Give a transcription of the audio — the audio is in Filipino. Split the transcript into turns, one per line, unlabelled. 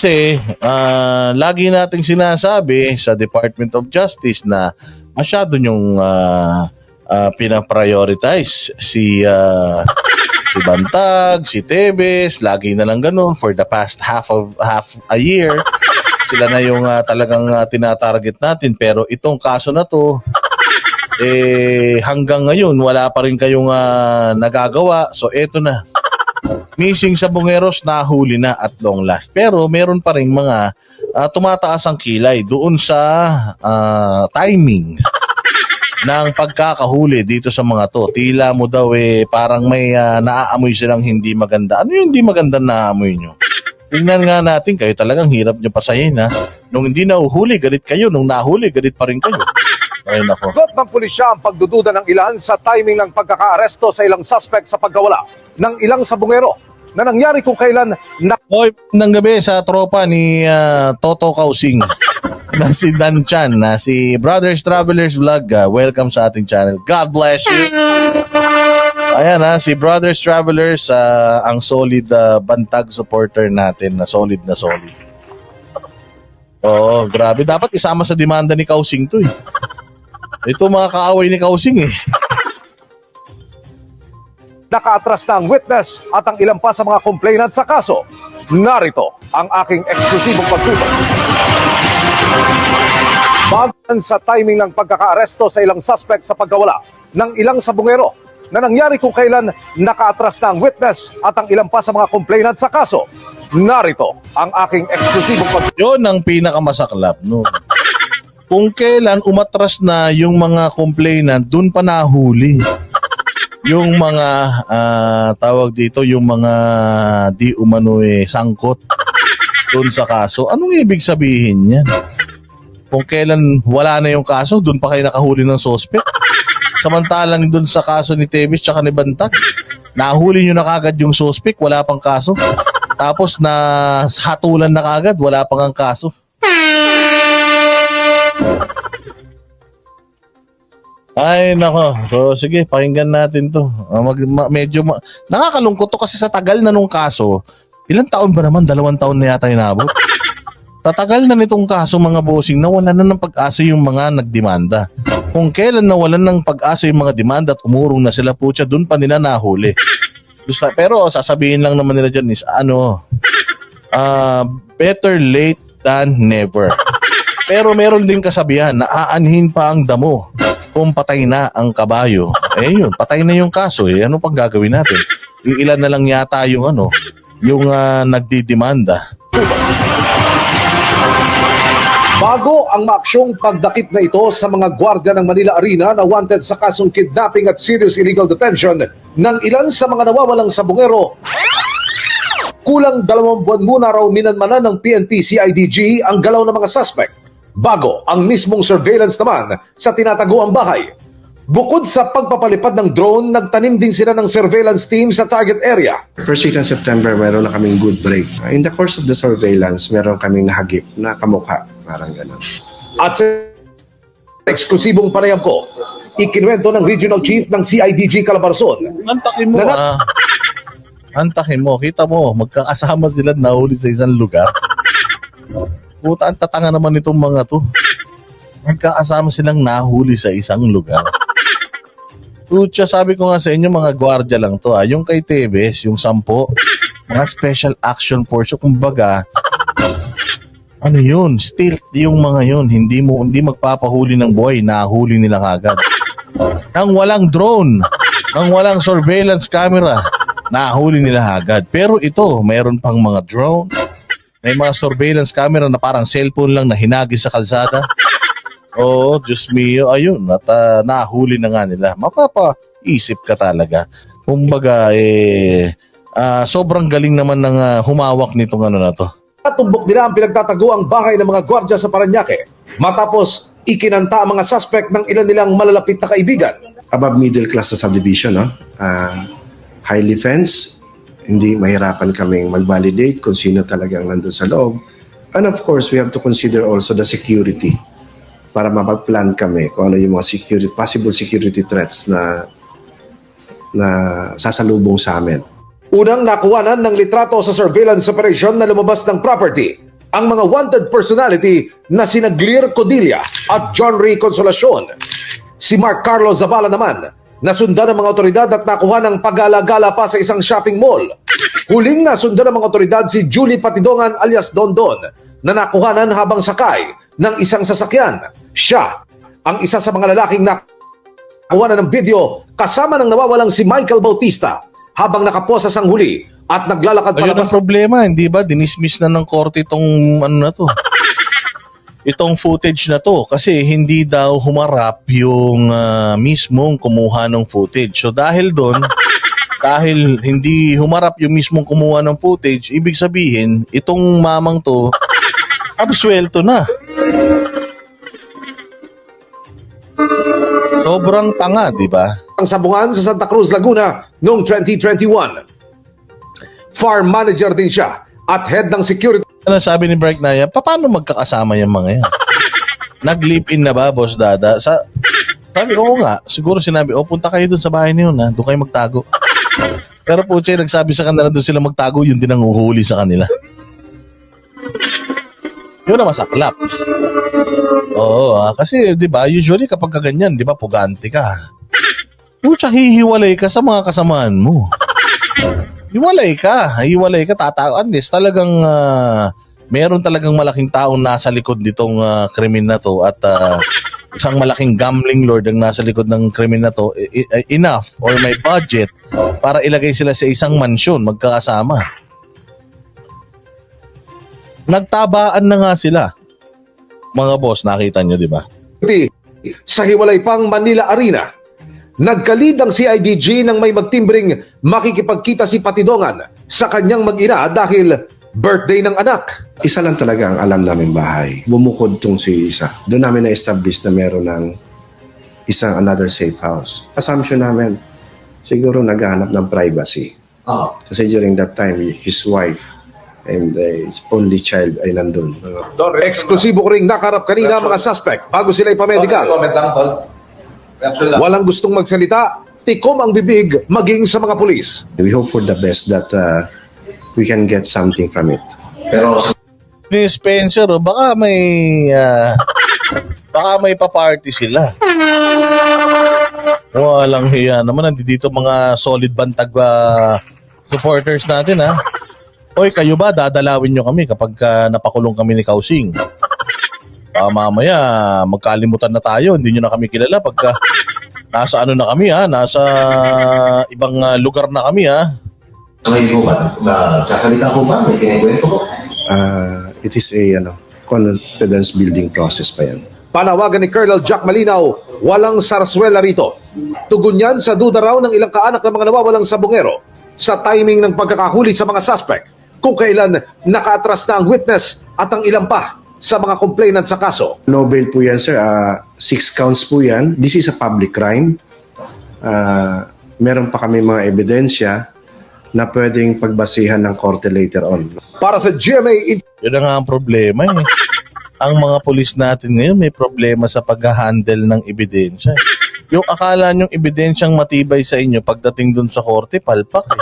Kasi ah, lagi nating sinasabi sa Department of Justice na masyado yung pinaprioritize si ah, si Bantag, si Tebes, lagi na lang ganun for the past half of half a year. Sila na yung ah, talagang ah, tinatarget natin pero itong kaso na to eh hanggang ngayon wala pa rin kayong ah, nagagawa. So eto na. Missing sa Bungeros nahuli na at long last. Pero meron pa rin mga ah, tumataas ang kilay doon sa ah, timing ng pagkakahuli dito sa mga to. Tila mo daw eh parang may ah, naaamoy silang hindi maganda. Ano yung hindi maganda na naamoy nyo? Tingnan nga natin, kayo talagang hirap nyo pasahin ha. Nung hindi nahuhuli, galit kayo. Nung nahuli, galit pa rin kayo. Ay nako.
Got ng pulisya ang pagdududa ng ilan sa timing ng pagkakaaresto sa ilang suspect sa pagkawala ng ilang sabungero na nangyari kung kailan na
Hoy, ng gabi sa tropa ni ah, Toto Kausing na si Dan Chan, na si Brothers Travelers Vlog. ah, welcome sa ating channel. God bless you. Ayan ha, si Brothers Travelers, ah, ang solid ah, bantag supporter natin na solid na solid. Oo, grabe. Dapat isama sa demanda ni Kausing to eh. Ito mga kaaway ni Kausing eh.
nakaatras na ang witness at ang ilan pa sa mga complainant sa kaso. Narito ang aking eksklusibong pagtutok. Bagan sa timing ng pagkakaaresto sa ilang suspect sa pagkawala ng ilang sabungero na nangyari kung kailan nakaatras na ang witness at ang ilan pa sa mga complainant sa kaso. Narito ang aking eksklusibong pagtutok.
Yun ang pinakamasaklap, no? Kung kailan umatras na yung mga complainant, dun pa nahuli. Yung mga ah, tawag dito, yung mga di umano eh, sangkot dun sa kaso. Anong ibig sabihin yan? Kung kailan wala na yung kaso, dun pa kayo nakahuli ng sospek. Samantalang dun sa kaso ni Tevez tsaka ni Bantag, nahuli nyo na kagad yung sospek, wala pang kaso. Tapos na hatulan na kagad, wala pang ang kaso. Ay, nako. So, sige, pakinggan natin to. Ah, mag, ma- medyo, ma- nakakalungkot to kasi sa tagal na nung kaso, ilang taon ba naman? Dalawang taon na yata inabot. Tatagal na nitong kaso mga bossing na wala na ng pag-asa yung mga nagdemanda. Kung kailan nawalan ng pag-asa yung mga demanda at umurong na sila putya, dun pa nila nahuli. Gusto, pero sasabihin lang naman nila dyan is ano, ah, better late than never. Pero meron din kasabihan na aanhin pa ang damo kung patay na ang kabayo. Eh yun, patay na yung kaso. Eh, ano pang gagawin natin? Ilan na lang yata yung ano, yung ah, nagdidemanda.
Bago ang maaksyong pagdakip na ito sa mga gwardya ng Manila Arena na wanted sa kasong kidnapping at serious illegal detention ng ilan sa mga nawawalang sabungero, kulang dalawang buwan muna raw minanmanan ng PNP CIDG ang galaw ng mga suspect bago ang mismong surveillance naman sa tinataguang bahay. Bukod sa pagpapalipad ng drone, nagtanim din sila ng surveillance team sa target area.
First week ng September, meron na kaming good break. In the course of the surveillance, meron kaming nahagip na kamukha. Parang gano'n.
At sa eksklusibong panayam ko, ikinuwento ng Regional Chief ng CIDG Calabarzon
Antakin mo
Nana-
ah. Antakin mo. Kita mo, magkakasama sila nahuli sa isang lugar. Puta, ang tatanga naman itong mga to. Magkakasama silang nahuli sa isang lugar. Pucha, sabi ko nga sa inyo, mga gwardiya lang to. Ah. Yung kay Tebes, yung sampo, mga special action force. Kumbaga, ano yun? Stealth yung mga yun. Hindi mo hindi magpapahuli ng buhay, nahuli nila kagad. Nang walang drone, nang walang surveillance camera, nahuli nila agad. Pero ito, mayroon pang mga drone, may mga surveillance camera na parang cellphone lang na hinagi sa kalsada. Oo, Diyos mio, ayun, at ah, nahuli na nga nila. Mapapaisip ka talaga. Kumbaga, eh, ah, sobrang galing naman ng ah, humawak nitong ano na to.
at tumbok nila ang pinagtataguang bahay ng mga gwardya sa Paranaque matapos ikinanta ang mga suspect ng ilan nilang malalapit na kaibigan.
Above middle class na subdivision, no? Ah, highly fenced. Hindi mahirapan kaming mag-validate kung sino talagang nandun sa loob. And of course, we have to consider also the security para mapag-plan kami kung ano yung mga security, possible security threats na na sasalubong sa amin.
Unang nakuhanan ng litrato sa surveillance operation na lumabas ng property ang mga wanted personality na sina Glir Codilla at John Ray Consolacion. Si Mark Carlos Zavala naman, nasundan ng mga otoridad at nakuha ng pag-alagala pa sa isang shopping mall. Huling nasundan ng mga otoridad si Julie Patidongan alias Dondon na nakuhanan habang sakay ng isang sasakyan. Siya ang isa sa mga lalaking nakuha na ng video kasama ng nawawalang si Michael Bautista habang nakaposa sang huli at naglalakad
Ayun
palabas
ang problema, hindi ba? Dinismiss na ng korte itong ano na to. Itong footage na to kasi hindi daw humarap yung ah, mismong kumuha ng footage. So dahil doon, dahil hindi humarap yung mismong kumuha ng footage, ibig sabihin, itong mamang to, absuelto na. Sobrang tanga, di ba?
ang sabungan sa Santa Cruz, Laguna noong 2021. Farm manager din siya at head ng security
Ano sabi ni Bright Naya, paano magkakasama yung mga yan? Nag-live-in na ba, Boss Dada? Sa, sabi, oo nga. Siguro sinabi, oh, punta kayo dun sa bahay niyo na, doon kayo magtago. Pero po, Che, nagsabi sa kanila doon sila magtago, yun din ang uhuhuli sa kanila. Yun na masaklap. Oo, ah, kasi 'di ba, usually kapag ka ganyan, 'di ba, pugante ka. Pucha, hihiwalay ka sa mga kasamaan mo. Hiwalay ka. Hiwalay ka. Tata unless talagang ah, meron talagang malaking taong nasa likod nitong ah, krimen na to at ah, isang malaking gambling lord ang nasa likod ng krimen na to i- i- enough or may budget para ilagay sila sa isang mansyon magkakasama. Nagtabaan na nga sila. Mga boss, nakita nyo, di ba?
sa hiwalay pang Manila Arena. Nagkalid ang CIDG nang may magtimbring makikipagkita si Patidongan sa kanyang mag-ina dahil birthday ng anak.
Isa lang talaga ang alam namin bahay. Bumukod tong si isa. Doon namin na-establish na meron ng isang another safe house. Assumption namin, siguro naghahanap ng privacy. Kasi during that time, his wife and uh, his only child ay nandun. Uh,
Eksklusibo ko ring nakarap kanina ang mga suspect bago sila ipamedical.
Comment lang, tol.
Walang gustong magsalita, tikom ang bibig maging sa mga pulis.
we hope for the best that uh, we can get something from it.
Pero
ni Spencer, oh, baka may ah, baka may pa-party sila. Walang hiya naman. Nandito mga solid bantag ah, supporters natin, ha? Hoy, kayo ba, dadalawin nyo kami kapag ah, napakulong kami ni Kausing? Ah, mamaya, magkalimutan na tayo. Hindi nyo na kami kilala pagka nasa ano na kami, ha? Nasa ibang ah, lugar na kami, ha?
may po ba? Na, sasalita ko ba? May kinikwento ko?
Uh, it is a ano, confidence building process pa yan.
Panawagan ni Colonel Jack Malinaw, walang sarswela rito. Tugon yan sa duda raw ng ilang kaanak ng mga nawawalang sabongero sa timing ng pagkakahuli sa mga suspect kung kailan nakaatras na ang witness at ang ilang pa sa mga complainant sa kaso.
No bail po yan, sir. Uh, six counts po yan. This is a public crime. Uh, meron pa kami mga ebidensya na pwedeng pagbasihan ng korte later on.
Para sa GMA
Yun na nga ang problema eh. Ang mga polis natin ngayon may problema sa pag-handle ng ebidensya. Yung akala nyong ebidensyang matibay sa inyo pagdating dun sa korte, palpak eh.